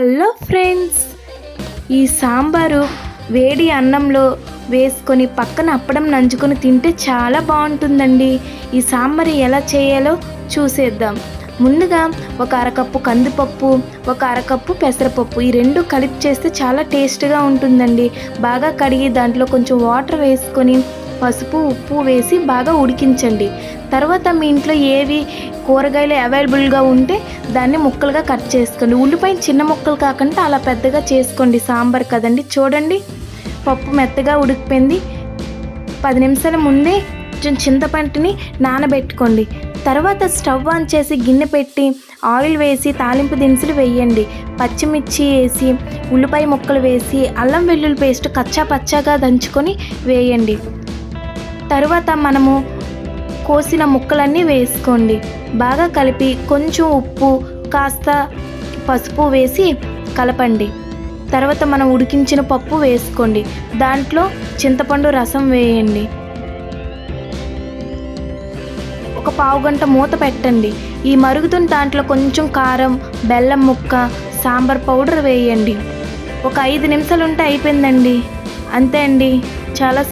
Hello friends ఈ సాంబారు వేడి అన్నంలో వేసుకొని పక్కన అప్పడం నంచుకొని తింటే చాలా బాగుంటుందండి. ఈ సాంబార్ ఎలా చేయాలో చూసేద్దాం. ముందుగా ఒక అరకప్పు కందిపప్పు ఒక అరకప్పు పెసరపప్పు ఈ రెండు కలిపి చేస్తే చాలా టేస్ట్గా ఉంటుందండి. బాగా కడిగి దాంట్లో కొంచెం వాటర్ వేసుకొని పసుపు ఉప్పు వేసి బాగా ఉడికించండి. తర్వాత మీ ఇంట్లో ఏవి కూరగాయలు అవైలబుల్గా ఉంటే దాన్ని ముక్కలుగా కట్ చేసుకోండి. ఉల్లిపాయ చిన్న ముక్కలు కాకుండా అలా పెద్దగా చేసుకోండి. సాంబార్ కదండి. చూడండి పప్పు మెత్తగా ఉడికిపోయింది. పది నిమిషాల ముందే కొంచెం చింతపంటిని నానబెట్టుకోండి. తర్వాత స్టవ్ ఆన్ చేసి గిన్నె పెట్టి ఆయిల్ వేసి తాలింపు దినుసులు వేయండి. పచ్చిమిర్చి వేసి ఉల్లిపాయ ముక్కలు వేసి అల్లం వెల్లుల్లి పేస్ట్ కచ్చా పచ్చాగా దంచుకొని వేయండి. తర్వాత మనము కోసిన ముక్కలన్నీ వేసుకోండి. బాగా కలిపి కొంచెం ఉప్పు కాస్త పసుపు వేసి కలపండి. తర్వాత మనం ఉడికించిన పప్పు వేసుకోండి. దాంట్లో చింతపండు రసం వేయండి. ఒక పావు గంట మూత పెట్టండి. ఈ మరుగుతున్న దాంట్లో కొంచెం కారం బెల్లం ముక్క సాంబార్ పౌడర్ వేయండి. ఒక ఐదు నిమిషాలు ఉంటే అయిపోయిందండి. అంతే అండి. చాలా